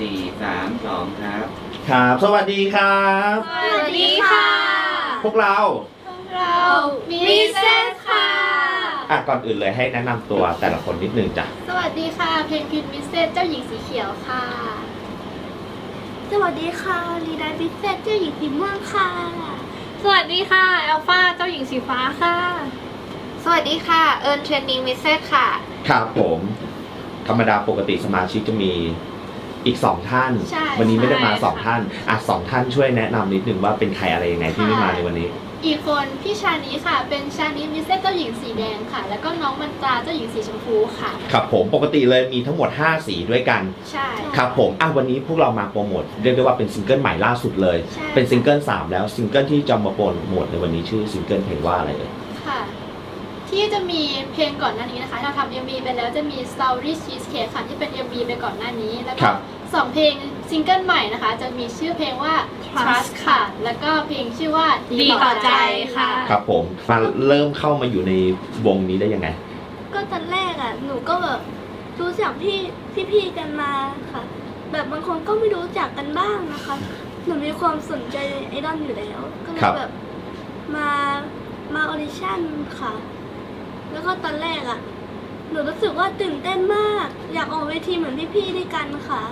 สี่สามสองครับ ครับ สวัสดีครับ สวัสดีค่ะ พวกเราเรามิเซสค่ะ อะก่อนอื่นเลยให้แนะนำตัวแต่ละคนนิดนึงจ้ะสวัสดีค่ะ เพนกวินมิเซสเจ้าหญิงสีเขียวค่ะ สวัสดีค่ะลีดามิเซสเจ้าหญิงสีม่วงค่ะ สวัสดีค่ะอัลฟาเจ้าหญิงสีฟ้าค่ะ สวัสดีค่ะ เอิร์นเทรนนิ่งมิเซสค่ะ ครับผม ธรรมดาปกติสมาชิกจะมี อีกสองท่าน ใช่วันนี้ไม่ได้มาใช่ สองท่านอะสองท่านช่วยแนะนำนิดนึงว่าเป็นใครอะไรยังไงที่ไม่มาในวันนี้ อีกคนพี่ชานีค่ะ เป็นชานีมิเซสเจ้าหญิงสีแดงค่ะ แล้วก็น้องมันตราเจ้าหญิงสีชมพูค่ะ ครับผมปกติเลยมีทั้งหมด 5 สีด้วยกัน ใช่ ครับผมอะวันนี้พวกเรามาโปรโมทเรียกได้ว่าเป็นซิงเกิลใหม่ล่าสุดเลย ใช่ เป็นซิงเกิล3แล้วซิงเกิลที่จะมาโปรโมทในวันนี้ชื่อซิงเกิลเพลงว่าอะไรเอ่ยค่ะ ที่จะมีเพลงก่อนหน้านี้นะคะเราทำ MV ไปแล้วจะมี Story Cheesecake ค่ะที่เป็น MV ไปก่อนหน้านี้ แล้วคก็รับ สองเพลงซิงเกิลใหม่นะคะ จะมีชื่อเพลงว่า Trust Trust ค่ะ แล้วก็เพลงชื่อว่าดีต่อใจค่ะ ครับผมมาเริ่มเข้ามาอยู่ในวงนี้ได้ยังไง ก็ตอนแรกอะ หนูก็แบบรู้จักพี่พี่ๆกันมาค่ะ แบบบางคนก็ไม่รู้จักกันบ้างนะคะ หนูมีความสนใจไอดอลอยู่แล้ว ก็เลครัยบ แบบมามาออดิชั่นค่ะ แล้วก็ตอนแรกอะ หนูรู้สึกว่าตื่นเต้นมาก อยากออกเวทีเหมือนพี่ๆด้วยกันค่ะ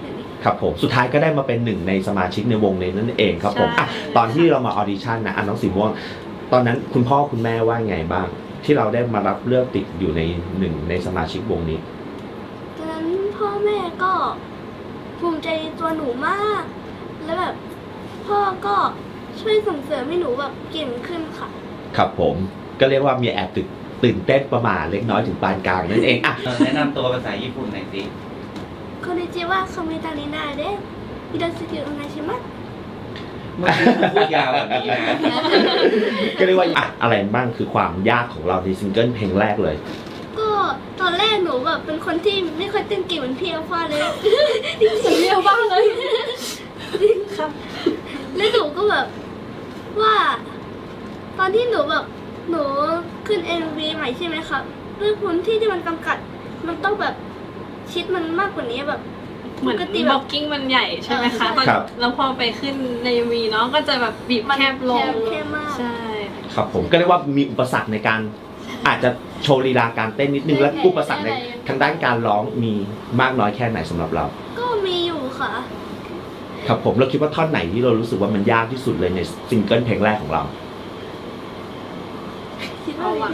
อย่างนี้ครับผมสุดท้ายก็ได้มาเป็นหนึ่งในสมาชิกในวงในนั่นเองครับผมใช่อะตอนที่เรามาออดิชั่นนะอะน้องสีม่วง ตอนนั้นคุณพ่อคุณแม่ว่าไงบ้าง ที่เราได้มารับเลือกติดอยู่ในหนึ่งในสมาชิกวงนี้ตอนนั้นพ่อแม่ก็ภูมิใจในตัวหนูมาก แล้วแบบพ่อก็ช่วยส่งเสริมให้หนูแบบเก่งขึ้นค่ะ ครับผมก็เรียกว่ามีแอบตื่น ตื่นเต้นประมาณเล็กน้อยถึงปานกลางนั่นเองอ่ะ แนะนำตัวภาษาญี่ปุ่นหน่อยสิ こんにちは、カメタリナーです。よろしくお願いします。 เมื่อกี้พูดยาวแบบนี้นะ ก็เรียกว่าอ่ะอะไรบ้างคือความยากของเราในซิงเกิลเพลงแรกเลย ก็ตอนแรกหนูแบบเป็นคนที่ไม่ค่อยเต้นเก่งเหมือนพี่อัลฟาเลย เรียวบ้างเลย ครับ แล้วหนูก็แบบว่า ตอนที่หนูแบบหนู ขึ้น MV ใหม่ใช่ไหมครับด้วยพื้นที่ที่มันจำกัด มันต้องแบบชิดมันมากกว่านี้แบบเหมือนปกติบแบล็อบ กกิ้งมันใหญ่ใช่ไหมคะเออใช่ตอนครับ แล้วพอไปขึ้นในวีเนาะก็จะแบบบีบมันแคบลงแคบมาก ใช่ ครับผมก็เรียกว่ามีอุปสรรคในการ อาจจะโชว์ลีลาการเต้นนิดนึง และอุปสรรคในทางด้านการร้องมีมากน้อยแค่ไหนสำหรับเรา ก็มีอยู่ค่ะ ครับผมเราคิดว่าท่อนไหนที่เรารู้สึกว่ามันยากที่สุดเลยในซิงเกิลเพลงแรกของเราคิดว่า เอาอะ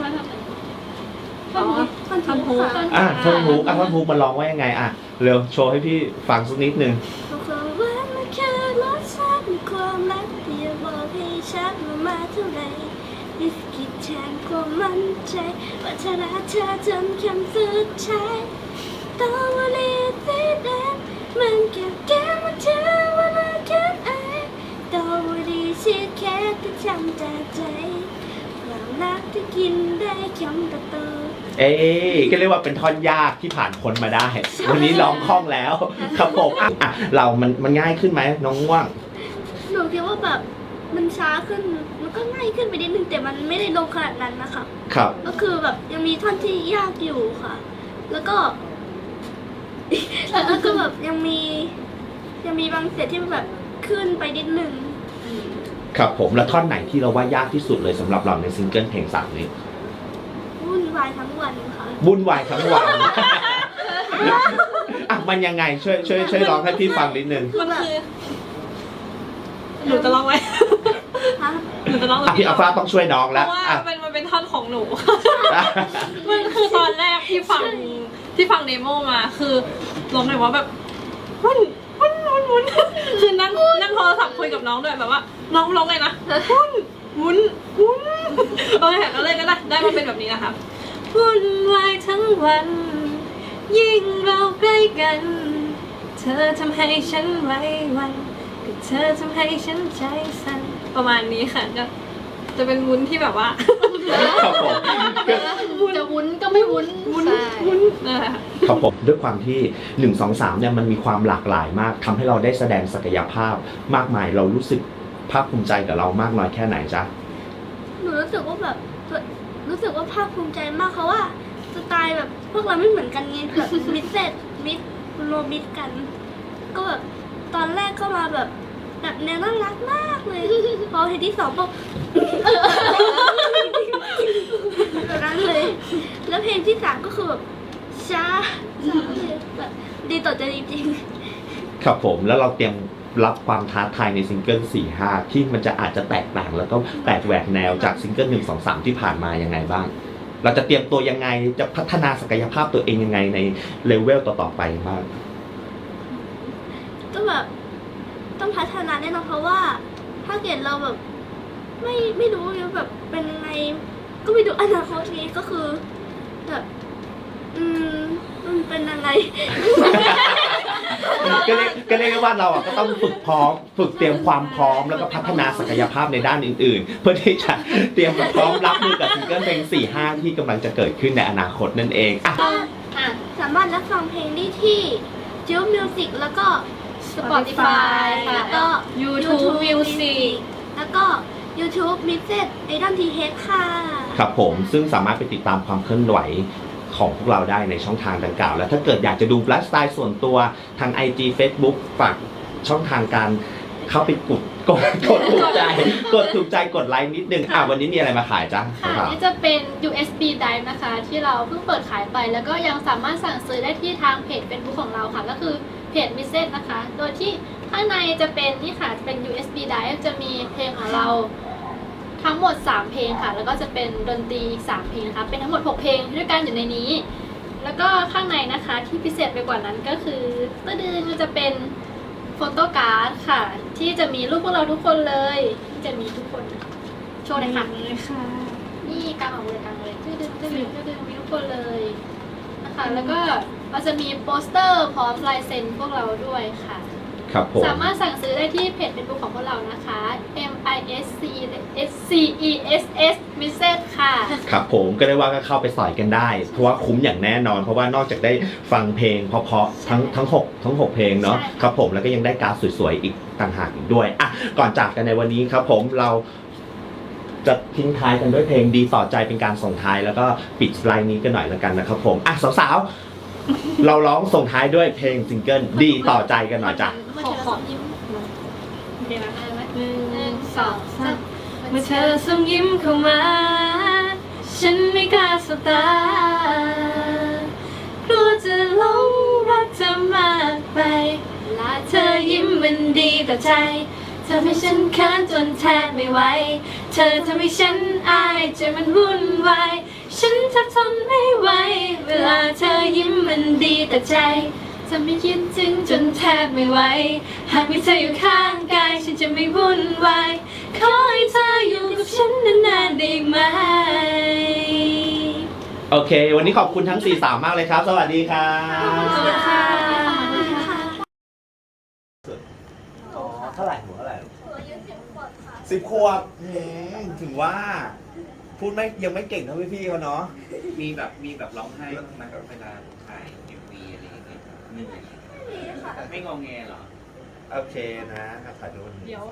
ท่อนฮุกท่อนท่อนฮุฮุกกค่ะ อะท่อนฮุกอะท่อนฮุกมันร้องว่ายังไงอะเร็วโชว์ให้พี่ฟังสักนิดนึงบางคนว่ามันแค่รสชาติในความรักที่อย่าบอกให้ชัดว่ามาเท่าไหร่ดิสกิดแทนความมั่นใจว่าจะเธอจนคำสุดท้ายตัววลีสีแดงมันเก็บแก้มเธอว่าเราแค่ไอตัววลีชีแค่ที่จำจากใจ ความรักที่กินได้คำต่อตัวเอ้ยก็เรียกว่าเป็นท่อนยากที่ผ่านคนมาได้ วันนี้ร้องคล่องแล้วครับผมอะอะเรามันมันง่ายขึ้นไหมน้องว่างหนูคิดว่าแบบมันช้าขึ้นมันก็ง่ายขึ้นไปนิดนึงแต่มันไม่ได้ลงขนาดนั้นนะคะครับ ก็คือแบบยังมีท่อนที่ยากอยู่ค่ะ แล้วก็แล้วก็แบบยังมี ยังมีบางเสียงที่แบบขึ้นไปนิดนึง ครับผมแล้วท่อนไหนที่เราว่ายากที่สุดเลยสำหรับเราในซิงเกิลเพลงสามนี้วุ่นวายทั้งวันค่ะวุ่นวายทั้งวัน อะมันยังไงช่วยช่วยช่วยร้องให้พี่ฟังนิดนึงมันคือหนูจะร้องไหมฮะหนูจะร้องหรือะพี่อัลฟาต้องช่วยน้องเพแล้วราะว่าอะ มันมันเป็นท่อนของหนู มันคือตอนแรกที่ฟังที่ฟังเดโมมาคือร้องเลยว่าแบบวุ่นวุ่นวุ่น วุ่นคือนั่งนั่งโทรศัพท์คุยกับน้องด้วยแบบว่า น้องร้องไงนะวุ่นวุ่นวุ่นโอเคก็เลยก็ได้ได้มาเป็นแบบนี้นะคะวุ่นวายทั้งวัน ยิ่งเราใกล้กัน เธอทำให้ฉันไว้วันก็เธอทำให้ฉันใจสั่นประมาณนี้ค่ะก็จะเป็นวุ้นที่แบบว่า ครับผมจะวุ้นก็ไม่วุ้นวุ้นใช่วุ้นนะคะครับผมด้วยความที่หนึ่งสองสามเนี่ยมันมีความหลากหลายมากทำให้เราได้แสดงศักยภาพมากมายเรารู้สึกภาคภูมิใจกับเรามากน้อยแค่ไหนจ๊ะหนูรู้สึกว่าแบบรู้สึกว่าภาคภูมิใจมากเพราะว่าสไตล์แบบพวกเราไม่เหมือนกันไงแบบมิดเซตมิดโรมิดกัน ก็แบบตอนแรกก็มาแบบ แบบแนวน่ารักมากเลย พอเพลงที่สองปุ๊บแบบนั้นเลย แล้วเพลงที่สามก็คือแบบช้าช้าเลยแบบดีต่อใจจริงครับผมแล้วเราเตรียมรับความท้าทายในซิงเกิล4 5 ที่มันจะอาจจะแตกต่าง แล้วก็แปลกแหวกแนวจากซิงเกิล1 2 3 ที่ผ่านมายังไงบ้าง เราจะเตรียมตัวยังไงจะพัฒนาศักยภาพตัวเองยังไงในเลเวลต่อๆไปบ้างก็แบบ ต้องพัฒนาแน่นอนเพราะว่า ถ้าเกิดเราแบบไม่ไม่รู้แบบเป็นยังไงก็ไม่ดูอนาคตนี้ก็คือแบบอืมมันเป็นยังไงก็เรียกก็เรียกได้ว่าเราอะก็ต้องฝึกพร้อมฝึกเตรียมความพร้อมแล้วก็พัฒนาศักยภาพในด้านอื่น ๆ เพื่อที่จะเตรียมพร้อมรับมือกับซิงเกิลเพลง4 5ที่กำลังจะเกิดขึ้นในอนาคตนั่นเองอะอะสามารถรับฟังเพลงได้ที่จิวมิวสิกแล้วก็ Spotify ค่ะแล้วก็ YouTube Music แล้วก็ YouTube m i x e d ไอดอลทีเฮดค่ะ ครับผมซึ่งสามารถไปติดตามความเคลื่อนไหวของพวกเราได้ในช่องทางดังกล่าว แล้วถ้าเกิดอยากจะดูไลฟ์สไตล์ส่วนตัวทาง IG Facebook ฝากช่องทางการเข้าไปกดกดกดถูกใจ กดถูกใจกดไลค์นิดนึงอะวันนี้มีอะไรมาขายจ้าค่ะนี่จะเป็น USB drive นะคะ ที่เราเพิ่งเปิดขายไป แล้วก็ยังสามารถสั่งซื้อได้ที่ทางเพจ Facebook ของเราค่ะก็คือ เพจ m i s s นะคะ โดยที่ข้างในจะเป็นนี่ค่ะเป็น USB drive จะมีเพลงของเราทั้งหมด 3 เพลงค่ะ แล้วก็จะเป็นดนตรีอีก 3 เพลงนะคะ เป็นทั้งหมด 6 เพลงด้วยกันอยู่ในนี้ แล้วก็ข้างในนะคะที่พิเศษไปกว่านั้นก็คือตัวดึงจะเป็นโฟโต้การ์ดค่ะ ที่จะมีรูปพวกเราทุกคนเลยที่จะมีทุกคนนะคะโชว์เลยค่ะเลยค่ะนี่กลางออกเลยกลางเลยชื่อดึงชื่อดึงชื่อดึงมีทุกคนเลยนะ คะแล้วก็เราจะมีโปสเตอร์พร้อมลายเซ็นพวกเราด้วยค่ะ ครับผม สามารถสั่งซื้อได้ที่เพจเฟซบุ๊กของพวกเรานะคะ M I S C S C E S S m i s s e ค่ะ ครับผมก็ได้ว่าก็เข้าไปสอยกันได้ เพราะว่าคุ้มอย่างแน่นอน เพราะว่านอกจากได้ฟังเพลงเพราะๆทั้งทั้งหกทั้งหกเพลงเนาะใช่ค่ะ ครับผมแล้วก็ยังได้การ์ดสวยๆอีกต่างหากอีกด้วยอะก่อนจากกันในวันนี้ครับผมเรา จะทิ้งท้ายกันด้วยเพลงดีต่อใจเป็นการส่งท้าย แล้วก็ปิดไลน์นี้กันหน่อยแล้วกันนะครับผมอะสาวๆเราร้องส่งท้ายด้วยเพลงซิงเกิลดีต่อใจกันหน่อยจ้ะขอขอยิ้มเด้ไหนึ่หนึ่งสองสามมเมื่อเธอส่งยิ้มเข้ามา ฉันไม่กล้าสบตากลัวจะหลงรักเธอมากไปและเธอยิ้มมันดีต่อใจทำให้ฉันเขินจนแทบไม่ไหว เธอทำให้ฉันอายใจมันวุ่นวาย ฉันแทบทนไม่ไหว เวลาเธอยิ้มมันดีต่อใจ จะไม่คิดถึงจนแทบไม่ไหว หากมีเธออยู่ข้างกาย ฉันจะไม่วุ่นวาย ขอให้เธออยู่กับฉันนานๆได้ไหม โอเค วันนี้ขอบคุณทั้งสี่สาวมากเลยครับ สวัสดีครับสวัสดีค่ะอ๋อเท่าไหร่หัวเท่าไหร่ สิบขวบเฮ้ถึงว่า พูดไม่ยังไม่เก่งเท่าพี่ๆเขาเนาะ มีแบบมีแบบร้องไห้บ้างไหมเวลาถ่ายเอ็มวีอะไรอย่างเงี้ยเหนื่อยไม่งอแงเหรอ โอเคนะถ่ายรูปเดี๋ยว